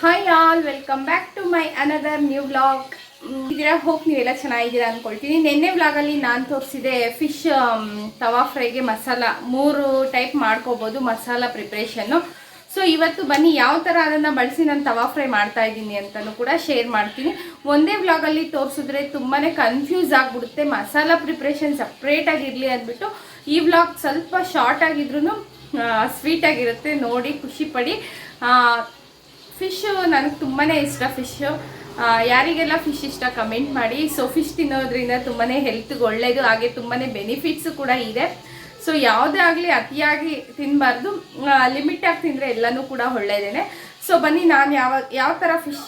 Hi all welcome back to my another new blog ಇದೀರಾ hope ನೀವೆಲ್ಲ ಚೆನ್ನಾಗಿದ್ದೀರಾ ಅಂದ್ಕೊಳ್ತೀನಿ ನಿನ್ನೆ ವ್ಲಾಗಲ್ಲಿ ನಾನು ತೋರಿಸಿದೆ ಫಿಶ್ ತವಾ ಫ್ರೈಗೆ ಮಸಾಲ ಮೂರು ಟೈಪ್ ಮಾಡ್ಕೋಬೋದು ಮಸಾಲ ಪ್ರಿಪ್ರೇಷನ್ನು ಸೊ ಇವತ್ತು ಬನ್ನಿ, ಯಾವ ಥರ ಅದನ್ನು ಬಳಸಿ ನಾನು ತವಾ ಫ್ರೈ ಮಾಡ್ತಾ ಇದ್ದೀನಿ ಅಂತಲೂ ಕೂಡ ಶೇರ್ ಮಾಡ್ತೀನಿ. ಒಂದೇ ವ್ಲಾಗಲ್ಲಿ ತೋರಿಸಿದ್ರೆ ತುಂಬಾ ಕನ್ಫ್ಯೂಸ್ ಆಗಿಬಿಡುತ್ತೆ. ಮಸಾಲ ಪ್ರಿಪ್ರೇಷನ್ ಸಪ್ರೇಟಾಗಿರಲಿ ಅಂದ್ಬಿಟ್ಟು ಈ ವ್ಲಾಗ್ ಸ್ವಲ್ಪ ಶಾರ್ಟ್ ಆಗಿದ್ರು ಸ್ವೀಟಾಗಿರುತ್ತೆ ನೋಡಿ, ಖುಷಿ ಪಡಿ. ಫಿಶ್ಶು ನನಗೆ ತುಂಬಾ ಇಷ್ಟ ಫಿಶ್ಶು ಯಾರಿಗೆಲ್ಲ ಫಿಶ್ ಇಷ್ಟ ಕಮೆಂಟ್ ಮಾಡಿ. ಸೊ ಫಿಶ್ ತಿನ್ನೋದ್ರಿಂದ ತುಂಬಾ ಹೆಲ್ತ್ಗೆ ಒಳ್ಳೆಯದು ಹಾಗೆ ತುಂಬಾ ಬೆನಿಫಿಟ್ಸು ಕೂಡ ಇದೆ. ಸೊ ಯಾವುದೇ ಆಗಲಿ ಅತಿಯಾಗಿ ತಿನ್ನಬಾರ್ದು ಲಿಮಿಟಾಗಿ ತಿಂದರೆ ಎಲ್ಲನೂ ಕೂಡ ಒಳ್ಳೆಯದೇನೆ ಸೊ ಬನ್ನಿ, ನಾನು ಯಾವ ಯಾವ ಥರ ಫಿಶ್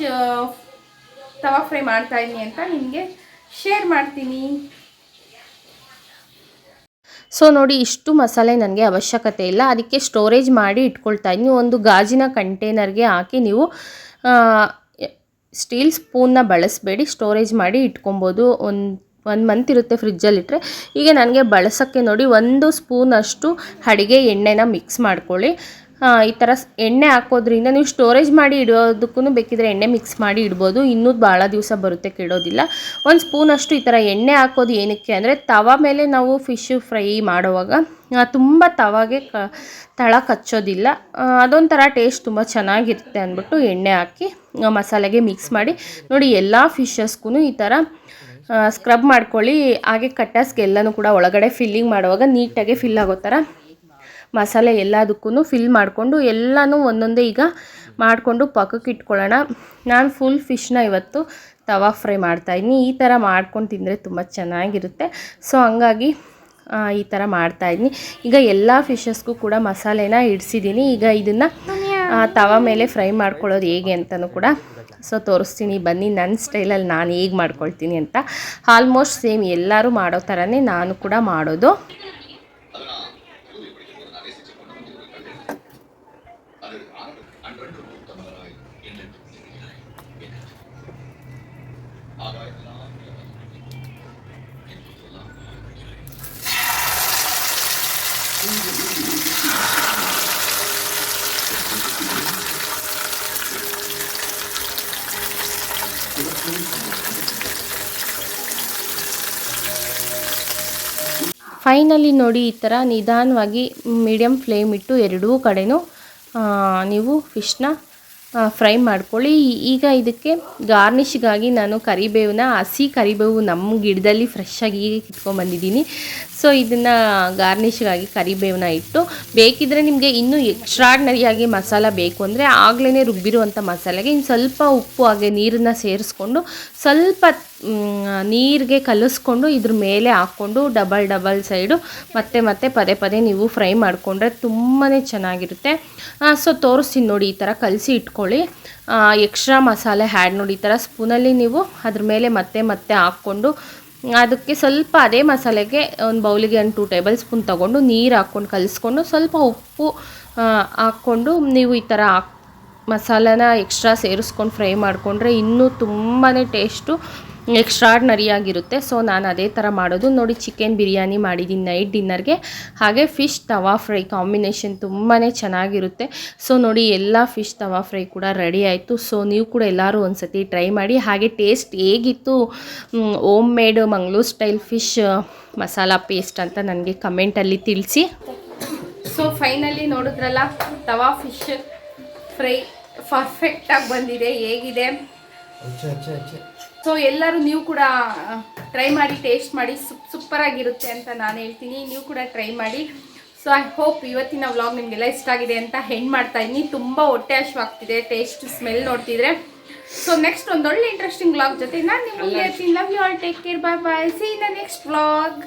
ತವಾ ಫ್ರೈ ಮಾಡ್ತಾಯಿದ್ದೀನಿ ಅಂತ ನಿಮಗೆ ಶೇರ್ ಮಾಡ್ತೀನಿ. ಸೊ ನೋಡಿ, ಇಷ್ಟು ಮಸಾಲೆ ನನಗೆ ಅವಶ್ಯಕತೆ ಇಲ್ಲ. ಅದಕ್ಕೆ ಸ್ಟೋರೇಜ್ ಮಾಡಿ ಇಟ್ಕೊಳ್ತಾ ಇದ್ದೀನಿ. ಒಂದು ಗಾಜಿನ ಕಂಟೈನರ್ಗೆ ಹಾಕಿ ನೀವು ಸ್ಟೀಲ್ ಸ್ಪೂನ್ನ ಬಳಸಬೇಡಿ. ಸ್ಟೋರೇಜ್ ಮಾಡಿ ಇಟ್ಕೊಬೋದು. ಒಂದು ಒಂದು ಮಂತ್ ಇರುತ್ತೆ ಫ್ರಿಜ್ಜಲ್ಲಿಟ್ಟರೆ ಈಗ ನನಗೆ ಬಳಸೋಕ್ಕೆ ನೋಡಿ ಒಂದು ಸ್ಪೂನಷ್ಟು ಅಡುಗೆ ಎಣ್ಣೆನ ಮಿಕ್ಸ್ ಮಾಡ್ಕೊಳ್ಳಿ. ಈ ಥರ ಎಣ್ಣೆ ಹಾಕೋದ್ರಿಂದ ನೀವು ಸ್ಟೋರೇಜ್ ಮಾಡಿ ಇಡೋದಕ್ಕೂ ಬೇಕಿದ್ರೆ ಎಣ್ಣೆ ಮಿಕ್ಸ್ ಮಾಡಿ ಇಡ್ಬೋದು. ಇನ್ನೂ ಭಾಳ ದಿವಸ ಬರುತ್ತೆ ಕೆಡೋದಿಲ್ಲ. ಒಂದು ಸ್ಪೂನಷ್ಟು ಈ ಥರ ಎಣ್ಣೆ ಹಾಕೋದು ಏನಕ್ಕೆ ಅಂದರೆ ತವ ಮೇಲೆ ನಾವು ಫಿಶ್ ಫ್ರೈ ಮಾಡುವಾಗ ತುಂಬ ತವಾಗೆ ಕ, ತಳ ಕಚ್ಚೋದಿಲ್ಲ. ಅದೊಂಥರ ಟೇಸ್ಟ್ ತುಂಬ ಚೆನ್ನಾಗಿರುತ್ತೆ ಅಂದ್ಬಿಟ್ಟು ಎಣ್ಣೆ ಹಾಕಿ ಮಸಾಲೆಗೆ ಮಿಕ್ಸ್ ಮಾಡಿ. ನೋಡಿ, ಎಲ್ಲ ಫಿಶಸ್ಗೂ ಈ ಥರ ಸ್ಕ್ರಬ್ ಮಾಡ್ಕೊಳ್ಳಿ. ಹಾಗೆ ಕಟ್ಟಸ್ಗೆ ಎಲ್ಲನೂ ಕೂಡ ಒಳಗಡೆ ಫಿಲ್ಲಿಂಗ್ ಮಾಡುವಾಗ ನೀಟಾಗಿ ಫಿಲ್ ಆಗೋ ಥರ ಮಸಾಲೆ ಎಲ್ಲದಕ್ಕೂ ಫಿಲ್ ಮಾಡಿಕೊಂಡು, ಎಲ್ಲನೂ ಒಂದೊಂದೇ ಈಗ ಮಾಡಿಕೊಂಡು ಪಕ್ಕಕ್ಕೆ ಇಟ್ಕೊಳ್ಳೋಣ. ನಾನು ಫುಲ್ ಫಿಶ್ನ ಇವತ್ತು ತವಾ ಫ್ರೈ ಮಾಡ್ತಾಯಿದ್ದೀನಿ ಈ ಥರ ಮಾಡ್ಕೊಂಡು ತಿಂದರೆ ತುಂಬ ಚೆನ್ನಾಗಿರುತ್ತೆ. ಸೊ ಹಂಗಾಗಿ ಈ ಥರ ಮಾಡ್ತಾಯಿದ್ದೀನಿ ಈಗ ಎಲ್ಲ ಫಿಶಸ್ಗೂ ಕೂಡ ಮಸಾಲೆನ ಇಡಿಸಿದ್ದೀನಿ ಈಗ ಇದನ್ನು ತವ ಮೇಲೆ ಫ್ರೈ ಮಾಡ್ಕೊಳ್ಳೋದು ಹೇಗೆ ಅಂತಲೂ ಕೂಡ ಸೊ ತೋರಿಸ್ತೀನಿ. ಬನ್ನಿ ನನ್ನ ಸ್ಟೈಲಲ್ಲಿ ನಾನು ಹೇಗೆ ಮಾಡ್ಕೊಳ್ತೀನಿ ಅಂತ. ಆಲ್ಮೋಸ್ಟ್ ಸೇಮ್ ಎಲ್ಲರೂ ಮಾಡೋ ಥರನೇ ನಾನು ಕೂಡ ಮಾಡೋದು. ಫೈನಲಿ ನೋಡಿ ಈ ಥರ ನಿಧಾನವಾಗಿ ಮೀಡಿಯಮ್ ಫ್ಲೇಮ್ ಇಟ್ಟು ಎರಡೂ ಕಡೆನೂ ನೀವು ಫಿಶ್ನ ಫ್ರೈ ಮಾಡ್ಕೊಳ್ಳಿ. ಈಗ ಇದಕ್ಕೆ ಗಾರ್ನಿಶ್ಗಾಗಿ ನಾನು ಕರಿಬೇವನ್ನ ಹಸಿ ಕರಿಬೇವು ನಮ್ಮ ಗಿಡದಲ್ಲಿ ಫ್ರೆಶ್ಶಾಗಿ ಈಗ ಕಿತ್ಕೊಂಡ್ಬಂದಿದ್ದೀನಿ ಸೊ ಇದನ್ನು ಗಾರ್ನಿಶ್ಗಾಗಿ ಕರಿಬೇವನ್ನ ಇಟ್ಟು, ಬೇಕಿದ್ರೆ ನಿಮಗೆ ಇನ್ನೂ ಎಕ್ಸ್ಟ್ರಾಡ್ನರಿಯಾಗಿ ಮಸಾಲ ಬೇಕು ಅಂದರೆ ಆಗಲೇ ರುಬ್ಬಿರುವಂಥ ಮಸಾಲೆಗೆ ಇನ್ನು ಸ್ವಲ್ಪ ಉಪ್ಪು ಹಾಗೆ ನೀರನ್ನು ಸೇರಿಸ್ಕೊಂಡು ಸ್ವಲ್ಪ ನೀರಿಗೆ ಕಲಿಸ್ಕೊಂಡು ಇದ್ರ ಮೇಲೆ ಹಾಕ್ಕೊಂಡು ಡಬಲ್ ಡಬಲ್ ಸೈಡು ಮತ್ತೆ ಮತ್ತೆ ಪದೇ ಪದೇ ನೀವು ಫ್ರೈ ಮಾಡಿಕೊಂಡ್ರೆ ತುಂಬಾ ಚೆನ್ನಾಗಿರುತ್ತೆ. ಸೊ ತೋರಿಸ್ತೀನಿ ನೋಡಿ ಈ ಥರ ಕಲಸಿ ಇಟ್ಕೊಳ್ಳಿ. ಎಕ್ಸ್ಟ್ರಾ ಮಸಾಲೆ ಹ್ಯಾಡ್ ನೋಡಿ ಈ ಥರ ಸ್ಪೂನಲ್ಲಿ ನೀವು ಅದ್ರ ಮೇಲೆ ಮತ್ತೆ ಮತ್ತೆ ಹಾಕ್ಕೊಂಡು ಅದಕ್ಕೆ ಸ್ವಲ್ಪ ಅದೇ ಮಸಾಲೆಗೆ ಒಂದು ಬೌಲಿಗೆ ಒಂದು ಟೂ ಟೇಬಲ್ ಸ್ಪೂನ್ ತೊಗೊಂಡು ನೀರು ಹಾಕ್ಕೊಂಡು ಕಲಿಸ್ಕೊಂಡು ಸ್ವಲ್ಪ ಉಪ್ಪು ಹಾಕ್ಕೊಂಡು ನೀವು ಈ ಥರ ಹಾಕ್ ಮಸಾಲಾನ ಎಕ್ಸ್ಟ್ರಾ ಸೇರಿಸ್ಕೊಂಡು ಫ್ರೈ ಮಾಡಿಕೊಂಡ್ರೆ ಇನ್ನೂ ತುಂಬಾ ಟೇಸ್ಟು ಎಕ್ಸ್ಟ್ರಾಡ್ನರಿಯಾಗಿರುತ್ತೆ ಸೊ, ನಾನು ಅದೇ ಥರ ಮಾಡೋದು. ನೋಡಿ, ಚಿಕನ್ ಬಿರಿಯಾನಿ ಮಾಡಿದ್ದೀನಿ ನೈಟ್ ಡಿನ್ನರ್ಗೆ. ಹಾಗೆ ಫಿಶ್ ತವಾ ಫ್ರೈ ಕಾಂಬಿನೇಷನ್ ತುಂಬಾ ಚೆನ್ನಾಗಿರುತ್ತೆ. ಸೊ, ನೋಡಿ, ಎಲ್ಲ ಫಿಶ್ ತವಾ ಫ್ರೈ ಕೂಡ ರೆಡಿ ಆಯಿತು. ಸೊ, ನೀವು ಕೂಡ ಎಲ್ಲರೂ ಒಂದು ಸತಿ ಟ್ರೈ ಮಾಡಿ. ಹಾಗೆ ಟೇಸ್ಟ್ ಹೇಗಿತ್ತು? Home made Mangaluru style fish masala paste ಅಂತ ನನಗೆ ಕಮೆಂಟಲ್ಲಿ ತಿಳಿಸಿ. ಸೊ, ಫೈನಲಿ ನೋಡಿದ್ರಲ್ಲ, ತವಾ ಫಿಶ್ ಫ್ರೈ ಪರ್ಫೆಕ್ಟಾಗಿ ಬಂದಿದೆ. ಹೇಗಿದೆ? ಸೊ ಎಲ್ಲರೂ ನೀವು ಕೂಡ ಟ್ರೈ ಮಾಡಿ ಟೇಸ್ಟ್ ಮಾಡಿ ಸುಪ್ ಸೂಪರಾಗಿರುತ್ತೆ ಅಂತ ನಾನು ಹೇಳ್ತೀನಿ. ನೀವು ಕೂಡ ಟ್ರೈ ಮಾಡಿ. ಸೊ ಐ ಹೋಪ್ ಇವತ್ತಿನ ವ್ಲಾಗ್ ನಿಮಗೆಲ್ಲ ಇಷ್ಟ ಆಗಿದೆ ಅಂತ ಹೆಣ್ ಮಾಡ್ತಾ ಇದ್ದೀನಿ. ತುಂಬ ಹೊಟ್ಟೆ ಹಶ್ವಾಗ್ತಿದೆ ಟೇಸ್ಟ್ ಸ್ಮೆಲ್ ನೋಡ್ತಿದ್ರೆ. ಸೊ ನೆಕ್ಸ್ಟ್ ಒಂದೊಳ್ಳೆ ಇಂಟ್ರೆಸ್ಟಿಂಗ್ ವ್ಲಾಗ್ ಜೊತೆ ನಾನು ನಿಮಗೆ love you all take care bye bye see the next vlog